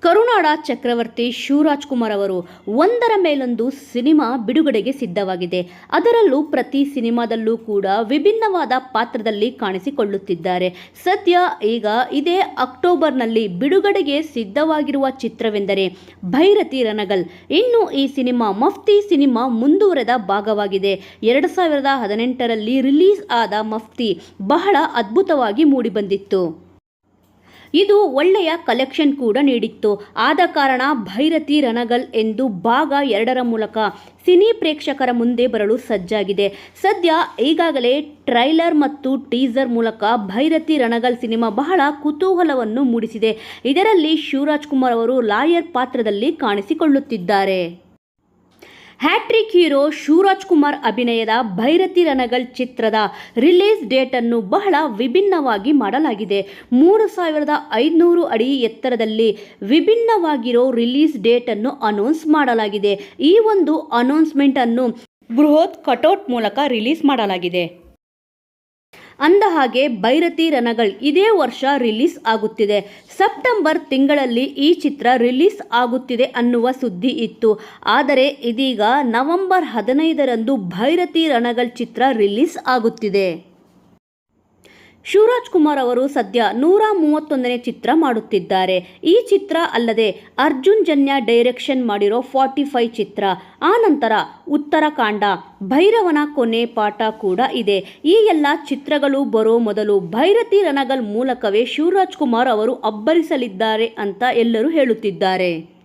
ಕರುನಾಡ ಚಕ್ರವರ್ತಿ ಶಿವರಾಜ್ ಕುಮಾರ್ ಅವರು ಒಂದರ ಮೇಲೊಂದು ಸಿನಿಮಾ ಬಿಡುಗಡೆಗೆ ಸಿದ್ಧವಾಗಿದೆ. ಅದರಲ್ಲೂ ಪ್ರತಿ ಸಿನಿಮಾದಲ್ಲೂ ಕೂಡ ವಿಭಿನ್ನವಾದ ಪಾತ್ರದಲ್ಲಿ ಕಾಣಿಸಿಕೊಳ್ಳುತ್ತಿದ್ದಾರೆ. ಸದ್ಯ ಈಗ ಇದೇ ಅಕ್ಟೋಬರ್ನಲ್ಲಿ ಬಿಡುಗಡೆಗೆ ಸಿದ್ಧವಾಗಿರುವ ಚಿತ್ರವೆಂದರೆ ಭೈರತಿ ರನಗಲ್. ಇನ್ನು ಈ ಸಿನಿಮಾ ಮಫ್ತಿ ಸಿನಿಮಾ ಮುಂದುವರೆದ ಭಾಗವಾಗಿದೆ. ಎರಡು ಸಾವಿರದ ಹದಿನೆಂಟರಲ್ಲಿ ರಿಲೀಸ್ ಆದ ಮಫ್ತಿ ಬಹಳ ಅದ್ಭುತವಾಗಿ ಮೂಡಿಬಂದಿತ್ತು. ಇದು ಒಳ್ಳೆಯ ಕಲೆಕ್ಷನ್ ಕೂಡ ನೀಡಿತ್ತು. ಆದ ಕಾರಣ ಭೈರತಿ ರಣಗಲ್ ಎಂದು ಭಾಗ ಎರಡರ ಮೂಲಕ ಸಿನಿ ಪ್ರೇಕ್ಷಕರ ಮುಂದೆ ಬರಲು ಸಜ್ಜಾಗಿದೆ. ಸದ್ಯ ಈಗಾಗಲೇ ಟ್ರೈಲರ್ ಮತ್ತು ಟೀಸರ್ ಮೂಲಕ ಭೈರತಿ ರಣಗಲ್ ಸಿನಿಮಾ ಬಹಳ ಕುತೂಹಲವನ್ನು ಮೂಡಿಸಿದೆ. ಇದರಲ್ಲಿ ಶಿವರಾಜ್ ಕುಮಾರ್ ಅವರು ಲಾಯರ್ ಪಾತ್ರದಲ್ಲಿ ಕಾಣಿಸಿಕೊಳ್ಳುತ್ತಿದ್ದಾರೆ. Hat trick hero Shivaraj Kumar ಅಭಿನಯದ ಭೈರತಿ ರಣಗಲ್ ಚಿತ್ರದ ರಿಲೀಸ್ ಡೇಟನ್ನು ಬಹಳ ವಿಭಿನ್ನವಾಗಿ ಮಾಡಲಾಗಿದೆ. ಮೂರು ಸಾವಿರದ ಐದುನೂರು ಅಡಿ ಎತ್ತರದಲ್ಲಿ ವಿಭಿನ್ನವಾಗಿರೋ ರಿಲೀಸ್ ಡೇಟನ್ನು ಅನೌನ್ಸ್ ಮಾಡಲಾಗಿದೆ. ಈ ಒಂದು ಅನೌನ್ಸ್ಮೆಂಟ್ ಅನ್ನು ಬೃಹತ್ ಕಟೌಟ್ ಮೂಲಕ ರಿಲೀಸ್ ಮಾಡಲಾಗಿದೆ. ಅಂದಹಾಗೆ ಭೈರತಿ ರನಗಳ್ ಇದೇ ವರ್ಷ ರಿಲೀಸ್ ಆಗುತ್ತಿದೆ. ಸೆಪ್ಟೆಂಬರ್ ತಿಂಗಳಲ್ಲಿ ಈ ಚಿತ್ರ ರಿಲೀಸ್ ಆಗುತ್ತಿದೆ ಅನ್ನುವ ಸುದ್ದಿ ಇತ್ತು. ಆದರೆ ಇದೀಗ ನವೆಂಬರ್ ಹದಿನೈದರಂದು ಭೈರತಿ ರಣಗಳ್ ಚಿತ್ರ ರಿಲೀಸ್ ಆಗುತ್ತಿದೆ. ಶಿವರಾಜ್ ಕುಮಾರ್ ಅವರು ಸದ್ಯ ನೂರ ಮೂವತ್ತೊಂದನೇ ಚಿತ್ರ ಮಾಡುತ್ತಿದ್ದಾರೆ. ಈ ಚಿತ್ರ ಅಲ್ಲದೆ ಅರ್ಜುನ್ ಜನ್ಯ ಡೈರೆಕ್ಷನ್ ಮಾಡಿರೋ ಫಾರ್ಟಿ ಫೈವ್ ಚಿತ್ರ. ಆ ನಂತರ ಉತ್ತರಕಾಂಡ ಭೈರವನ ಕೊನೆ ಪಾಠ ಕೂಡ ಇದೆ. ಈ ಎಲ್ಲ ಚಿತ್ರಗಳು ಬರೋ ಮೊದಲು ಭೈರತಿ ರನಗಲ್ ಮೂಲಕವೇ ಶಿವರಾಜ್ ಕುಮಾರ್ ಅವರು ಅಬ್ಬರಿಸಲಿದ್ದಾರೆ ಅಂತ ಎಲ್ಲರೂ ಹೇಳುತ್ತಿದ್ದಾರೆ.